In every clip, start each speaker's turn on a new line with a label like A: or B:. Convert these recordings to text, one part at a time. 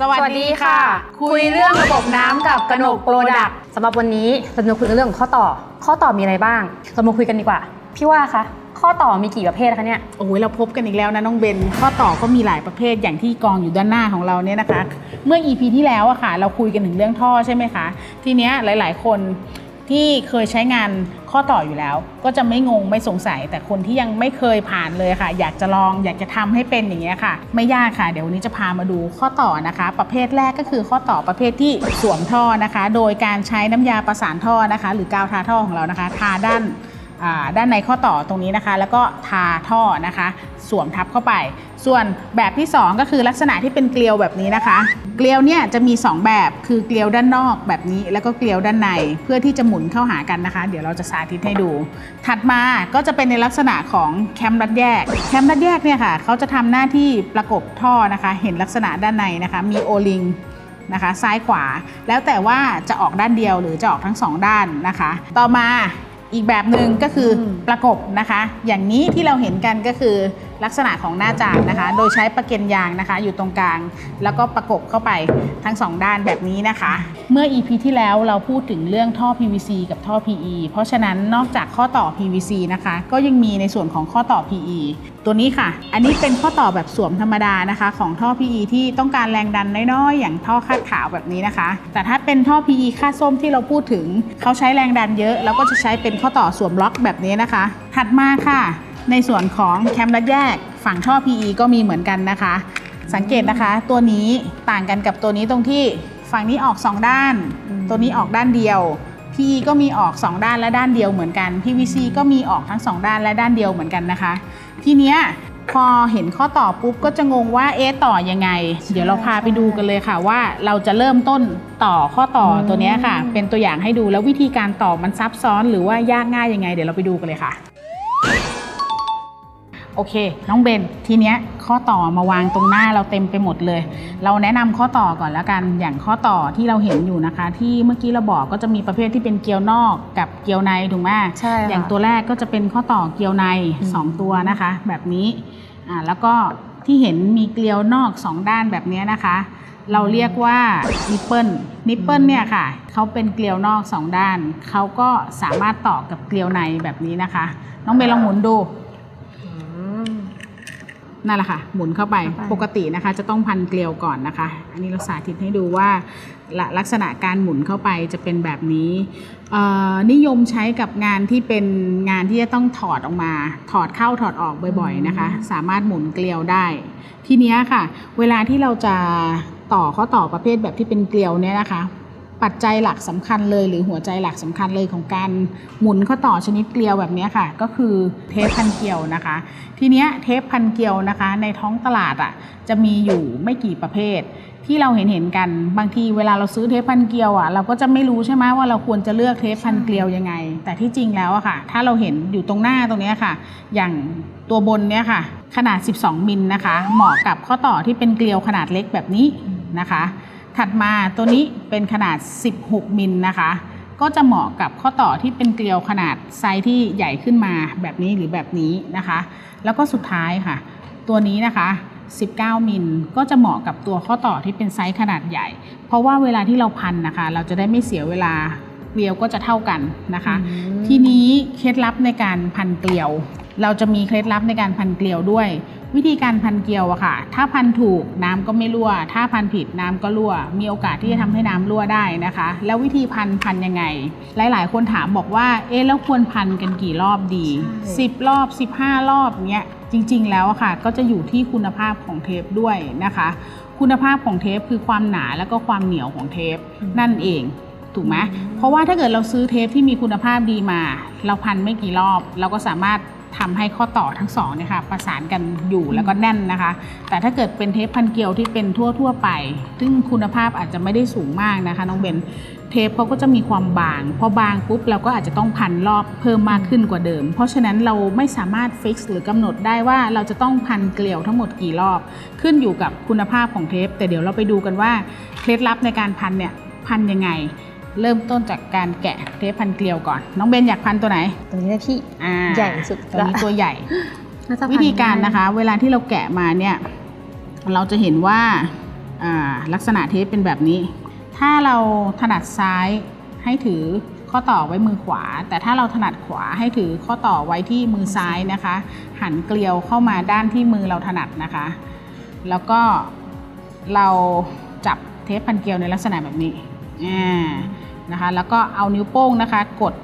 A: สวัสดีค่ะ คุยเรื่องระบบน้ำกับกนกโปรดัก
B: สำหรับวันนี้เราจะมาคุยกันเรื่องของข้อต่อ ข้อต่อมีอะไรบ้าง เรามาคุยกันดีกว่า พี่ว่าคะ ข้อต่อมีกี่ประเภทคะเนี่ย
A: โอ้ยเราพบกันอีกแล้วนะน้องเบน ข้อต่อก็มีหลายประเภทอย่างที่กองอยู่ด้านหน้าของเราเนี่ยนะคะ เมื่อ EP ที่แล้วอะค่ะ เราคุยกันถึงเรื่องท่อใช่ไหมคะ ทีเนี้ยหลาย ๆ คน ที่เคยใช้งานข้อต่ออยู่แล้ว ก็จะไม่งงไม่สงสัย แต่คนที่ยังไม่เคยผ่านเลยค่ะ อยากจะลองอยากจะทำให้เป็นอย่างเงี้ยค่ะ ไม่ยากค่ะ เดี๋ยววันนี้จะพามาดูข้อต่อนะคะ ประเภทแรกก็คือข้อต่อประเภทที่สวมท่อนะคะ โดยการใช้น้ำยาประสานท่อนะคะ หรือกาวทาท่อของเรานะคะ ทาด้าน ด้านในข้อต่อตรงนี้นะคะ แล้วก็ทาท่อนะคะ สวมทับเข้าไป ส่วนแบบที่ 2 ก็คือลักษณะที่เป็นเกลียวแบบนี้นะคะ เกลียวเนี่ยจะมี 2 แบบคือเกลียวด้านนอกแบบนี้ แล้วก็เกลียวด้านในเพื่อที่จะหมุนเข้าหากันนะคะ เดี๋ยวเราจะสาธิตให้ดู ถัดมาก็จะเป็นในลักษณะของแคมรัดแยก แคมรัดแยกเนี่ยค่ะเขาจะทำหน้าที่ประกบท่อนะคะ เห็นลักษณะด้านในนะคะ มีโอลิงนะคะซ้ายขวาแล้วแต่ว่าจะออกด้านเดียวหรือจะออกทั้งสองด้านนะคะ ต่อมา อีกแบบหนึ่งก็คืออ
B: ม
A: ประกบนะคะ อย่างนี้ที่เราเห็นกันก็คือลักษณะของหน้าจานนะคะ โดยใช้ประเก็นยางนะคะ อยู่ตรงกลาง แล้วก็ประกบเข้าไปทั้งสองด้านแบบนี้นะคะ เมื่อ EP ที่แล้วเราพูดถึงเรื่องท่อ PVC กับท่อ PE เพราะฉะนั้นนอกจากข้อต่อ PVC นะคะ ก็ยังมีในส่วนของข้อต่อ PE ตัวนี้ค่ะ อันนี้เป็นข้อต่อแบบสวมธรรมดานะคะ ของท่อ PE ที่ต้องการแรงดันน้อยๆ อย่างท่อคาดขาวแบบนี้นะคะ แต่ถ้าเป็นท่อ PE คาดส้มที่เราพูดถึง เขาใช้แรงดันเยอะ แล้วก็จะใช้เป็นข้อต่อสวมล็อกแบบนี้นะคะ ถัดมาค่ะ ในส่วนของแคมรัดแยก ฝั่งท่อ PE ก็มีเหมือนกันนะคะ สังเกตนะคะ ตัวนี้ต่างกันกับตัวนี้ตรงที่ฝั่งนี้ออก 2 ด้าน ตัวนี้ออกด้านเดียว PE ก็มีออก 2 ด้านและด้านเดียวเหมือนกัน PVC ก็มีออกทั้ง 2 ด้านและด้านเดียวเหมือนกันนะคะ ทีเนี้ยพอเห็นข้อต่อปุ๊บก็จะงงว่าเอ๊ะต่อยังไง เดี๋ยวเราพาไปดูกันเลยค่ะว่าเราจะเริ่มต้นต่อข้อต่อตัวเนี้ยค่ะ เป็นตัวอย่างให้ดูแล้ววิธีการต่อมันซับซ้อนหรือว่ายากง่ายยังไง เดี๋ยวเราไปดูกันเลยค่ะ โอเค น้องเบนทีเนี้ยข้อต่อมาวางตรงหน้าเราเต็มไปหมดเลย เราแนะนำข้อต่อก่อนแล้วกันอย่างข้อต่อที่เราเห็นอยู่นะคะ ที่เมื่อกี้เราบอกก็จะมีประเภทที่เป็นเกลียวนอกกับเกลียวในถูกไหม
B: ใช่ค่ะ
A: อย่างตัวแรกก็จะเป็นข้อต่อเกลียวใน
B: อืม
A: 2ตัวนะคะ แบบนี้อ่าแล้วก็ที่เห็นมีเกลียวนอก 2 ด้านแบบนี้นะคะ เราเรียกว่านิปเปิลนิปเปิลเนี่ยค่ะเขาเป็นเกลียวนอก 2 ด้านเขาก็สามารถต่อกับเกลียวในแบบนี้นะคะ น้องเบนลองหมุนดู นั่นแหละค่ะ หมุนเข้าไป
B: เข้าไป
A: ปกตินะคะ จะต้องพันเกลียวก่อนนะคะ อันนี้เราสาธิตให้ดูว่าละลักษณะการหมุนเข้าไปจะเป็นแบบนี้เอ่อนิยมใช้กับงานที่เป็นงานที่จะต้องถอดออกมา ถอดเข้าถอดออกบ่อยๆนะคะ สามารถหมุนเกลียวได้ ทีเนี้ยค่ะ เวลาที่เราจะต่อข้อต่อประเภทแบบที่เป็นเกลียวเนี่ยนะคะ ปัจจัยหลักสำคัญเลย หรือหัวใจหลักสำคัญเลยของการหมุนข้อต่อชนิดเกลียวแบบนี้ค่ะ ก็คือเทปพันเกลียวนะคะ ทีเนี้ยเทปพันเกลียวนะคะ ในท้องตลาดอะจะมีอยู่ไม่กี่ประเภท ที่เราเห็นเห็นกันบางทีเวลาเราซื้อเทปพันเกลียวอะเราก็จะไม่รู้ใช่ไหมว่าเราควรจะเลือกเทปพันเกลียวยังไง แต่ที่จริงแล้วอะค่ะ ถ้าเราเห็นอยู่ตรงหน้าตรงนี้ค่ะ อย่างตัวบนเนี้ยค่ะ ขนาด 12 มิลนะคะ เหมาะกับข้อต่อที่เป็นเกลียวขนาดเล็กแบบนี้นะคะ ถัดมาตัวนี้เป็นขนาด 16 มิลนะคะ ก็จะเหมาะกับข้อต่อที่เป็นเกลียวขนาดไซส์ที่ใหญ่ขึ้นมาแบบนี้หรือแบบนี้นะคะ แล้วก็สุดท้ายค่ะ ตัวนี้นะคะ 19 มิลก็จะเหมาะกับตัวข้อต่อที่เป็นไซส์ขนาดใหญ่ เพราะว่าเวลาที่เราพันนะคะ เราจะได้ไม่เสียเวลาเกลียวก็จะเท่ากันนะคะ ทีนี้เคล็ดลับในการพันเกลียว เราจะมีเคล็ดลับในการพันเกลียวด้วย วิธีการพันเกลียวอะค่ะ ถ้าพันถูกน้ำก็ไม่รั่ว ถ้าพันผิดน้ำก็รั่ว มีโอกาสที่จะทำให้น้ำรั่วได้นะคะ แล้ววิธีพันพันยังไง หลาย ๆ คนถามบอกว่าเอ๊ะแล้วควรพันกันกี่รอบดี
B: ใช่
A: 10 รอบ 15 รอบเนี้ยจริง ๆ แล้วอะค่ะ ก็จะอยู่ที่คุณภาพของเทปด้วยนะคะ คุณภาพของเทปคือความหนาแล้วก็ความเหนียวของเทป
B: อืม
A: นั่นเองถูกไหมเพราะว่าถ้าเกิดเราซื้อเทปที่มีคุณภาพดีมา เราพันไม่กี่รอบ เราก็สามารถ ทำให้ข้อต่อทั้งสองเนี่ยค่ะประสานกันอยู่แล้วก็แน่นนะคะ แต่ถ้าเกิดเป็นเทปพันเกลียวที่เป็นทั่วๆไป ซึ่งคุณภาพอาจจะไม่ได้สูงมากนะคะน้องเบนเทปเขาก็จะมีความบาง พอบางปุ๊บเราก็อาจจะต้องพันรอบเพิ่มมากขึ้นกว่าเดิม เพราะฉะนั้นเราไม่สามารถฟิกซ์หรือกำหนดได้ว่าเราจะต้องพันเกลียวทั้งหมดกี่รอบ ขึ้นอยู่กับคุณภาพของเทป แต่เดี๋ยวเราไปดูกันว่าเคล็ดลับในการพันเนี่ยพันยังไง เริ่มต้นจากการแกะเทปพันเกลียวก่อน น้องเบนอยากพันตัวไหน
B: ตรงนี้เลยพี่
A: อ่า
B: ใหญ่สุด
A: ตัวนี้ตัวใหญ่
B: น่าจะพัน
A: วิธีการนะคะ เวลาที่เราแกะมาเนี่ย เราจะเห็นว่าอ่าลักษณะเทปเป็นแบบนี้ ถ้าเราถนัดซ้ายให้ถือข้อต่อไว้มือขวา แต่ถ้าเราถนัดขวาให้ถือข้อต่อไว้ที่มือซ้ายนะคะ หันเกลียวเข้ามาด้านที่มือเราถนัดนะคะ แล้วก็เราจับเทปพันเกลียวในลักษณะแบบนี้ อ่านะคะ แล้วก็เอานิ้วโป้งนะคะ กด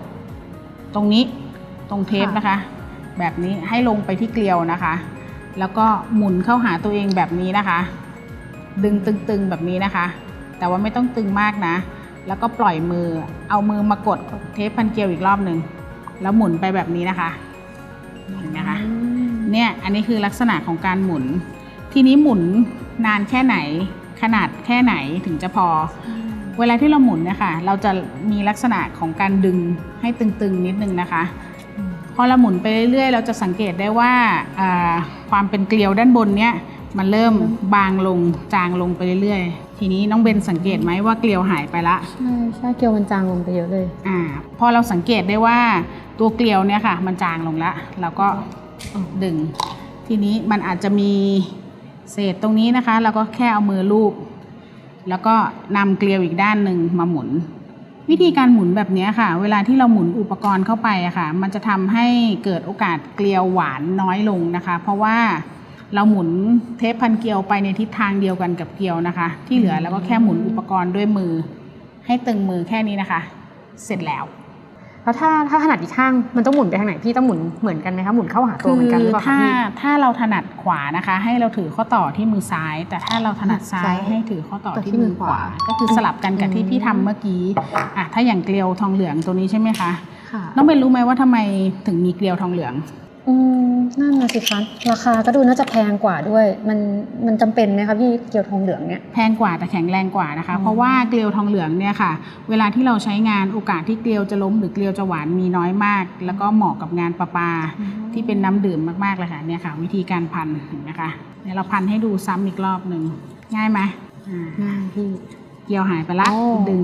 A: ตรงนี้ตรงเทปนะคะ แบบนี้ให้ลงไปที่เกลียวนะคะ แล้วก็หมุนเข้าหาตัวเองแบบนี้นะคะ ดึงตึงๆแบบนี้นะคะ แต่ว่าไม่ต้องตึงมากนะ แล้วก็ปล่อยมือเอามือมากดเทปพันเกลียวอีกรอบหนึ่งแล้วหมุนไปแบบนี้นะคะเห็นไหมคะเนี่ยอันนี้คือลักษณะของการหมุน ทีนี้หมุนนานแค่ไหนขนาดแค่ไหนถึงจะพอ เวลาที่เราหมุนเนี่ยค่ะ เราจะมีลักษณะของการดึงให้ตึงๆนิดนึงนะคะ พอเราหมุนไปเรื่อยๆ เราจะสังเกตได้ว่าอ่าความเป็นเกลียวด้านบนเนี่ยมันเริ่มบางลงจางลงไปเรื่อยๆ ทีนี้น้องเบนสังเกตไหมว่าเกลียวหายไปละ
B: ใช่ใช่เกลียวมันจางลงไปเยอะเลย
A: อ่า พอเราสังเกตได้ว่าตัวเกลียวเนี่ยค่ะ มันจางลงละเราก็ดึง ทีนี้มันอาจจะมีเศษตรงนี้นะคะ เราก็แค่เอามือลูบ แล้วก็นำเกลียวอีกด้านหนึ่งมาหมุน วิธีการหมุนแบบนี้ค่ะ เวลาที่เราหมุนอุปกรณ์เข้าไปอะค่ะ มันจะทำให้เกิดโอกาสเกลียวหวานน้อยลงนะคะ เพราะว่าเราหมุนเทปพันเกลียวไปในทิศทางเดียวกันกับเกลียวนะคะ ที่เหลือเราก็แค่หมุนอุปกรณ์ด้วยมือ ให้ตึงมือแค่นี้นะคะ เสร็จแล้ว
B: แล้วถ้าถ้าถนัดอีกข้างมันต้องหมุนไปทางไหนพี่ต้องหมุนเหมือนกันไหมคะหมุนเข้าหาตัวเหมือนกันหรือเปล่าคะ
A: ถ้า
B: พี่
A: ถ้าเราถนัดขวานะคะ ให้เราถือข้อต่อที่มือซ้าย แต่ถ้าเราถนัดซ้า
B: ซ้ายย
A: ให้ถือข้อต่อ
B: ต่อที่
A: ที่มือขวา
B: มือขวา
A: ก็คือสลับกันกับที่พี่ทำเมื่อกี้อะถ้าอย่างเกลียวทองเหลืองตัวนี้ใช่ไหมคะ
B: ค่ะ
A: น้องเบนรู้ไหมว่าทำไมถึงมีเกลียวทองเหลือง
B: อืมนั่นนะสิคะราคาก็ดูน่าจะแพงกว่าด้วย มันมันจำเป็นไหมคะพี่เกลียวทองเหลืองเนี่ย
A: แพงกว่าแต่แข็งแรงกว่านะคะ
B: อืม
A: เพราะว่าเกลียวทองเหลืองเนี่ยค่ะ เวลาที่เราใช้งานโอกาสที่เกลียวจะล้มหรือเกลียวจะหวานมีน้อยมาก แล้วก็เหมาะกับงานประปาที่เป็นน้ำดื่มมากๆเลยค่ะเนี่ยค่ะ วิธีการพันเห็นไหมคะเดี๋ยวเราพันให้ดูซ้ำอีกรอบหนึ่งง่ายไหมอ่า
B: ง่ายพี่
A: เกลียวหายไปละ
B: โอ้
A: ดึง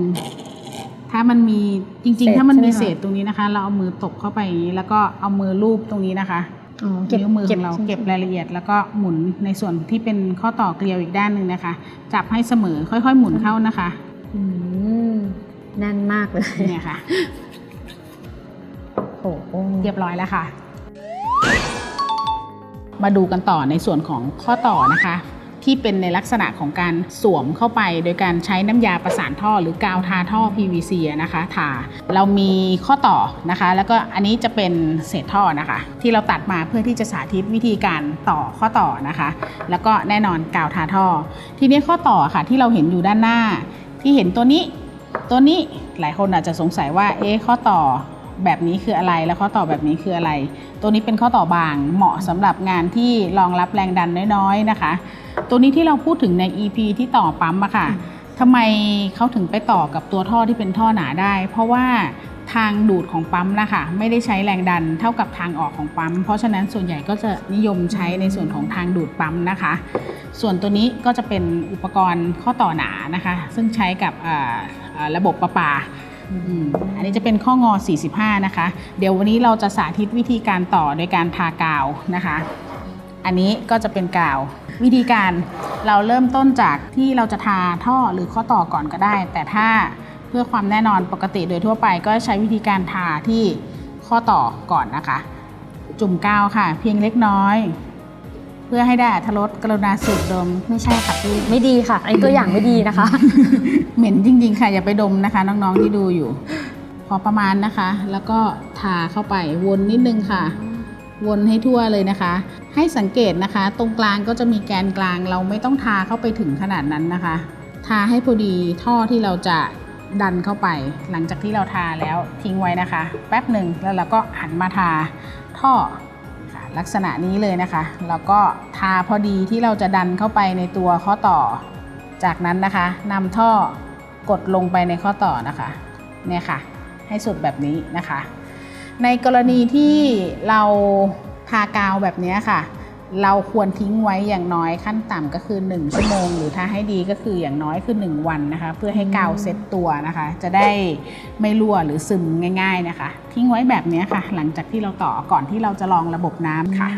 A: ถ้ามันมีจริง
B: เศษ
A: ๆถ้ามันมี
B: ใช่ไหมคะ
A: เศษตรงนี้นะคะ เราเอามือตบเข้าไปอย่างนี้ แล้วก็เอามือลูบตรงนี้นะคะ
B: อ๋อเก็บ
A: นิ้วมือของเรา
B: ใช่ไหม
A: เก็บรายละเอียด แล้วก็หมุนในส่วนที่เป็นข้อต่อเกลียวอีกด้านหนึ่งนะคะ จับให้เสมอค่อย ๆ หมุนเข้านะคะ
B: อืมแน่นมากเลย
A: เนี่ยค่ะ
B: โอ้โห
A: เรียบร้อยแล้วค่ะ มาดูกันต่อในส่วนของข้อต่อนะคะ ที่เป็นในลักษณะของการสวมเข้าไป โดยการใช้น้ำยาประสานท่อ หรือกาวทาท่อ PVC นะคะทาเรามีข้อต่อนะคะ แล้วก็อันนี้จะเป็นเศษท่อนะคะ ที่เราตัดมาเพื่อที่จะสาธิตวิธีการต่อข้อต่อนะคะ แล้วก็แน่นอนกาวทาท่อ ทีนี้ข้อต่อค่ะที่เราเห็นอยู่ด้านหน้า ที่เห็นตัวนี้ตัวนี้หลายคนอาจจะสงสัยว่า เอ๊ะข้อต่อแบบนี้คืออะไรแล้วข้อต่อแบบนี้คืออะไร ตัวนี้เป็นข้อต่อบางเหมาะสำหรับงานที่รองรับแรงดันน้อยๆนะคะ ตัวนี้ที่เราพูดถึงใน EP ที่ต่อปั๊มอะค่ะทำไมเขาถึงไปต่อกับตัวท่อที่เป็นท่อหนาได้ เพราะว่าทางดูดของปั๊มนะคะไม่ได้ใช้แรงดันเท่ากับทางออกของปั๊ม เพราะฉะนั้นส่วนใหญ่ก็จะนิยมใช้ในส่วนของทางดูดปั๊มนะคะ ส่วนตัวนี้ก็จะเป็นอุปกรณ์ข้อต่อหนานะคะ ซึ่งใช้กับอ่าอ่าระบบประปาอืมอันนี้จะเป็นข้องอ 45 นะคะ เดี๋ยววันนี้เราจะสาธิตวิธีการต่อโดยการทากาวนะคะ อันนี้ก็จะเป็นกาว วิธีการเราเริ่มต้นจากที่เราจะทาท่อหรือข้อต่อก่อนก็ได้ แต่ถ้าเพื่อความแน่นอนปกติโดยทั่วไป ก็ใช้วิธีการทาที่ข้อต่อก่อนนะคะ จุ่มกาวค่ะ เพียงเล็กน้อย เพื่อให้ได้อรรถรสกรุณาสูดดม
B: ไม่ใช่ค่ะพี่ไม่ดีค่ะ อันนี้ตัวอย่างไม่ดีนะคะ
A: เหม็นจริง ๆ ค่ะอย่าไปดมนะคะ น้องๆที่ดูอยู่ พอประมาณนะคะ แล้วก็ทาเข้าไปวนนิดนึงค่ะ วนให้ทั่วเลยนะคะ ให้สังเกตนะคะ ตรงกลางก็จะมีแกนกลางเราไม่ต้องทาเข้าไปถึงขนาดนั้นนะคะ ทาให้พอดีท่อที่เราจะดันเข้าไป หลังจากที่เราทาแล้วทิ้งไว้นะคะ แป๊บหนึ่งแล้วเราก็หันมาทาท่อลักษณะนี้เลยนะคะ แล้วก็ทาพอดีที่เราจะดันเข้าไปในตัวข้อต่อ จากนั้นนะคะนำท่อกดลงไปในข้อต่อนะคะเนี่ยค่ะ ให้สุดแบบนี้นะคะ ในกรณีที่เรา ทากาวแบบนี้ค่ะ เราควรทิ้งไว้อย่างน้อยขั้นต่ำก็คือ 1 ชั่วโมง หรือถ้าให้ดีก็คืออย่างน้อยคือ 1 วันนะคะ เพื่อให้กาวเซ็ตตัวนะคะ จะได้ไม่รั่วหรือซึมง่าย ๆนะคะ ทิ้งไว้แบบนี้ค่ะ หลังจากที่เราต่อก่อนที่เราจะลองระบบน้ำค่ะ